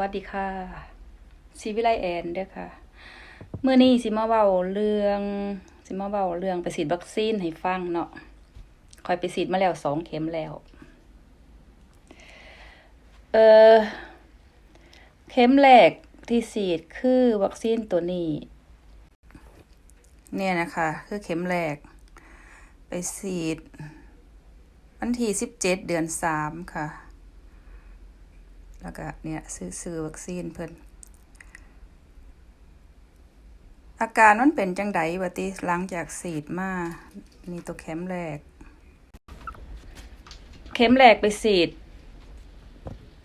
วัสดีค่ะซีวิไลแอนเด้อค่ะเมื่อนี้สิมาเว้าเรื่องสิมาเว้าเรื่องไปฉีดวัคซีนให้ฟังเนาะคอยไปฉีดมาแล้วสองเข็มแล้ว เออเข็มแรกที่ฉีดคือวัคซีนตัวนี้ เนี่ยนะคะ คือเข็มแรก ไปฉีดวันที่สิบเจ็ดเดือนสามค่ะ แล้วก็เนี่ยซื้อซื้อวัคซีนเพิ่นอาการมันเป็นจังไดวะติหลังจากฉีดมานี่ตัวเข็มแรก เข็มแรกไปฉีด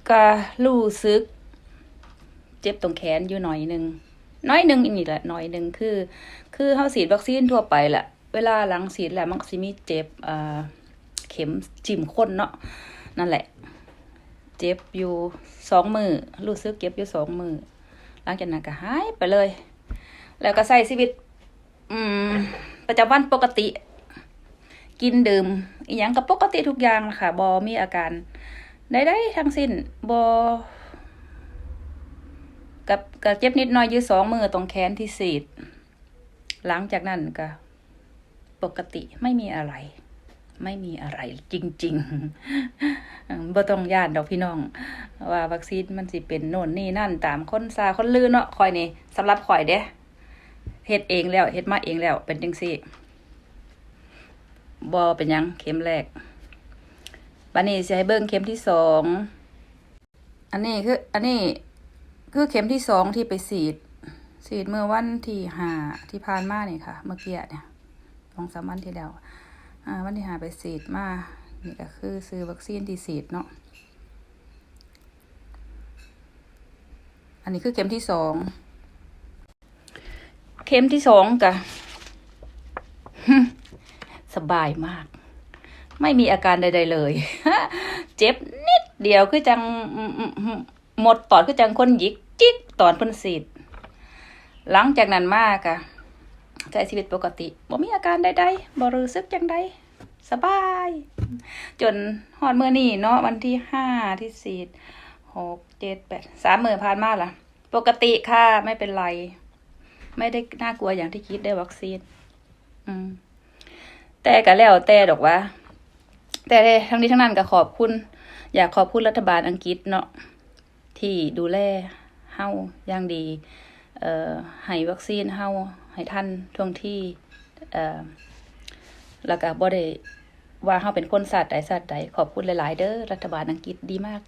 ก็รู้สึก เจ็บตรงแขนอยู่หน่อยหนึ่งน้อยหนึ่งอีกนี่แหละหน่อยหนึ่งคือ คือเฮาฉีดวัคซีนทั่วไปแหละเวลาหลังฉีดแหล้วมัก็สิมีเจ็บอ่าเข็มจิ้มข้นเนาะนั่นแหละ เจ็บอยู่สองมือรู้สึกเจ็บอยู่สองมือหลังจากนั้นก็หายไปเลย แล้วก็ใช้ชีวิต อืม ประจำวันปกติ กินดื่มอีหยังก็ปกติทุกอย่างล่ะค่ะบอมีอาการใดๆทั้งสิ้นบอกับกับเจ็บนิดหน่อยอยู่สองมือตรงแขนที่สีด หลังจากนั้นก็ปกติไม่มีอะไร ไม่มีอะไรจริงๆบ่ต้องย่านดอกพี่น้อง ว่าวัคซีนมันสิเป็นโน่นนี่นั่นตามคนซาคนลือเนาะคอยนี่สำหรับข่อยเด้เฮ็ดเองแล้วเฮ็ดมาเองแล้ว เป็นจังซี่บ่เป็นยังเข็มแรกบัดนี้สิให้เบิ่งเข็มที่สองอันนี้คือ อันนี้คือเข็มที่สองที่ไปฉีดฉีดเมื่อวันที่ห้าที่ผ่านมาเนี่ยค่ะ เมื่อกี้เนี่ยสองสามวันที่แล้ว อ่าวันที่หาไปฉีดมานี่ก็คือซื้อวัคซีนที่ฉีดเนาะอันนี้คือเข็มที่สองเข็มที่สองกะสบายมาก ไม่มีอาการใด ๆ เลย เจ็บนิดเดียวคือจังหมดตอดคือจังคนหยิกจิกตอนเพิ่นฉีดหลังจากนั้นมากะใช้ชีวิตปกติบ่มีอาการใดๆบ่รู้สึกจังใด สบาย จนฮอดมือนี้เนาะวันที่ห้าที่สี่หกเจ็ดแปดสามมื้อผ่านมาล่ะ ปกติค่ะไม่เป็นไร ไม่ได้น่ากลัวอย่างที่คิดได้วัคซีน อืม แต่ก็แล้วแต่ดอกว่า แต่ทั้งนี้ทั้งนั้นก็ขอบคุณ อยากขอบคุณรัฐบาลอังกฤษเนาะที่ดูแลเฮาอย่างดี เอ่อให้วัคซีนเฮาให้ทันท่วงที่ เอ่อ แล้วก็บ่ได้ว่าเฮาเป็นคนสัตว์ใดสัตว์ใดขอบคุณหลาย ๆ เด้อรัฐบาลอังกฤษดีมาก